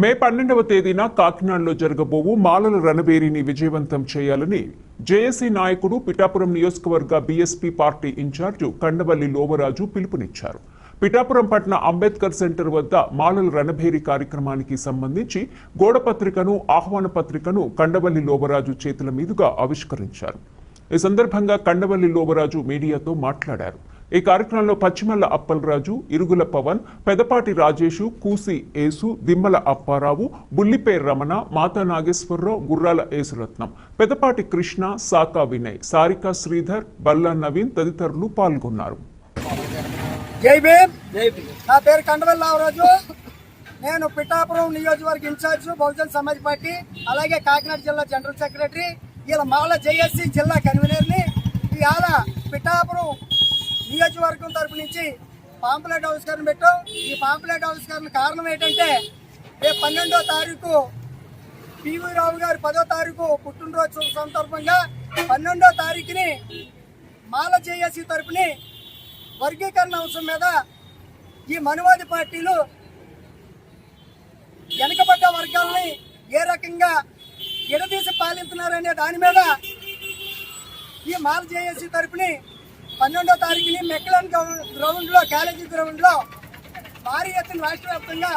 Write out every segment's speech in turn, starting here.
మే పన్నెండవ తేదీన కాకినాడలో జరగబోవు మాలల రణబేరిని విజయవంతం చేయాలని జేఏసీ నాయకుడు పిఠాపురం నియోజకవర్గ BSP party incharge Kandavalli Lovaraju పిలుపునిచ్చారు. పిఠాపురం పట్న అంబేద్కర్ సెంటర్ వద్ద మాలల రణభేరి కార్యక్రమానికి సంబంధించి గోడపత్రికను ఆహ్వాన పత్రికను కండవల్లి లోవరాజు చేతుల మీదుగా ఆవిష్కరించారు. ఈ సందర్భంగా కండవల్లి లోవరాజు మీడియాతో మాట్లాడారు. ఈ కార్యక్రమంలో పశ్చిమల్ల అప్పలరాజు ఇరుగుల పవన్ పెదపాటి రాజేషు కూసి ఏసు దిమ్మల అప్పారావు బుల్లిపే రమణ మాతా నాగేశ్వరరావు గుర్రాల ఏసురత్నం. పెదపాటి కృష్ణ సాకా వినయ్ సారికా శ్రీధర్ బల్లా నవీన్ తదితరులు పాల్గొన్నారు. జై భీమ్. నా పేరు నేను పిఠాపురం నియోజకవర్గ ఇన్ఛార్జ్ బహుజన్ సమాజ్ పార్టీ అలాగే కాకినాడ జిల్లా జనరల్ సెక్రటరీ ఇలా మాల జేఎస్సీ జిల్లా కన్వీనర్ని. ఇవాళ పిఠాపురం నియోజకవర్గం తరపు నుంచి పాంప్లెట్ ఆవిష్కరణ పెట్టాం. ఈ పాంప్లెట్ ఆవిష్కరణ కారణం ఏంటంటే రేపు పన్నెండో తారీఖు పివి రావు గారు పదో తారీఖు పుట్టినరోజు సందర్భంగా పన్నెండో తారీఖుని మాల జేఏసీ తరపుని వర్గీకరణ అంశం మీద ఈ మనువాది పార్టీలు వెనకబడ్డ వర్గాలని ఏ రకంగా ఎడదీసి పాలిస్తున్నారనే దాని మీద ఈ మాల జేఏసీ తరపుని పన్నెండో తారీఖుని మెక్కలన్ గ్రౌండ్లో కాలేజీ గ్రౌండ్లో భారీ ఎత్తున రాష్ట్ర వ్యాప్తంగా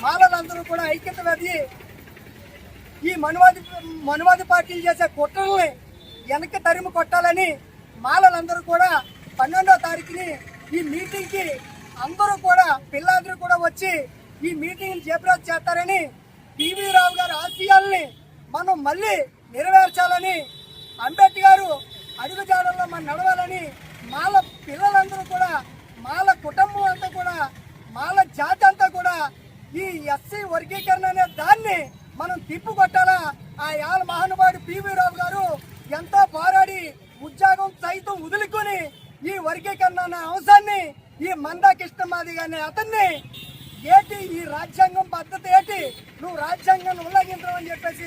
మాలలందరూ కూడా ఐక్యత వెళ్ళి ఈ మనువాది మనువాది పార్టీలు చేసే కుట్రల్ని వెనక్కి తరిమి కొట్టాలని మాలలందరూ కూడా పన్నెండో తారీఖుని ఈ మీటింగ్కి అందరూ కూడా పిల్లలందరూ కూడా వచ్చి ఈ మీటింగ్ని జయప్రదం చేస్తారని టీవీ రావు గారి ఆశయాల్ని మనం మళ్ళీ నెరవేర్చాలని అంబేద్కర్ అడుగుజాడల్లో మనం నడవాలని మాల పిల్లలందరూ కూడా మాల కుటుంబం అంతా కూడా మాల జాతి అంతా కూడా ఈ ఎస్సీ వర్గీకరణ అనే దాన్ని మనం తిప్పుకొట్టాలా? ఆ యాల మహానుభావుడు పివి రావు గారు ఎంతో పోరాడి ఉద్యోగం సైతం వదులుకొని ఈ వర్గీకరణ అనే అంశాన్ని ఈ మందా కృష్ణమాది అనే అతన్ని ఏటి? ఈ రాజ్యాంగం పద్ధతి ఏటి? నువ్వు రాజ్యాంగాన్ని ఉల్లంఘించడం అని చెప్పేసి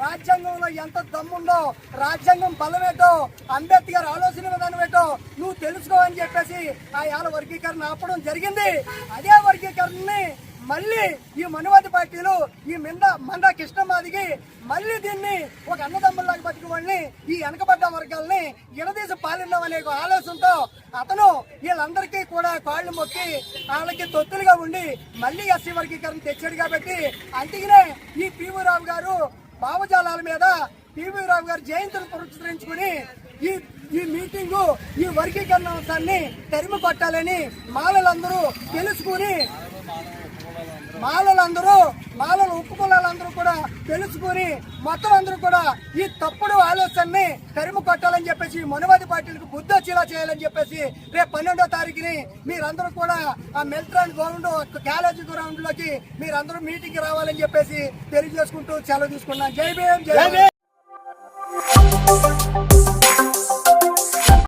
రాజ్యాంగంలో ఎంత దమ్ముందో రాజ్యాంగం బలమేటో అంబేద్కర్ ఆలోచన విధానం ఏంటో నువ్వు తెలుసుకో అని చెప్పేసి ఆ యాల వర్గీకరణ ఆపడం జరిగింది. అదే వర్గీకరణని మళ్ళీ ఈ మనువాది పార్టీలు ఈ మింద మంద కృష్ణమాదికి మళ్ళీ దీన్ని ఒక అన్నదమ్ముల్లాగా పట్టుకోవాలని ఈ వెనకబడ్డ వర్గాల్ని ఎడదీసి పాలిద్దాం అనే ఒక ఆలోచనతో అతను వీళ్ళందరికీ కూడా కాళ్ళు మొక్కి వాళ్ళకి తొత్తులుగా ఉండి మళ్ళీ ఎస్సీ వర్గీకరణ తెచ్చాడు కాబట్టి అందుకనే ఈ పివి రావు గారు భావజాలాల మీద పివి రావు గారి జయంతిని పురస్కరించుకుని ఈ ఈ మీటింగ్ ఈ వర్గీకరణ అంశాన్ని తరిమి కొట్టాలని మాలలందరూ తెలుసుకుని మాలలందరూ. మాలలు ఒప్పుకులందరూ కూడా తెలుసుకుని మొత్తం అందరూ కూడా ఈ తప్పుడు ఆలోచనని తరిమి కొట్టాలని చెప్పేసి మనువాది పార్టీలకు బుద్ధి వచ్చేలా చేయాలని చెప్పేసి రేపు పన్నెండో తారీఖుని మీరందరూ కూడా ఆ మెల్ట్రాన్ గ్రౌండ్ కాలేజీ గ్రౌండ్లోకి మీరందరూ మీటింగ్ రావాలని చెప్పేసి తెలియజేసుకుంటూ సెలవు తీసుకున్నాం జై భీమ్ జై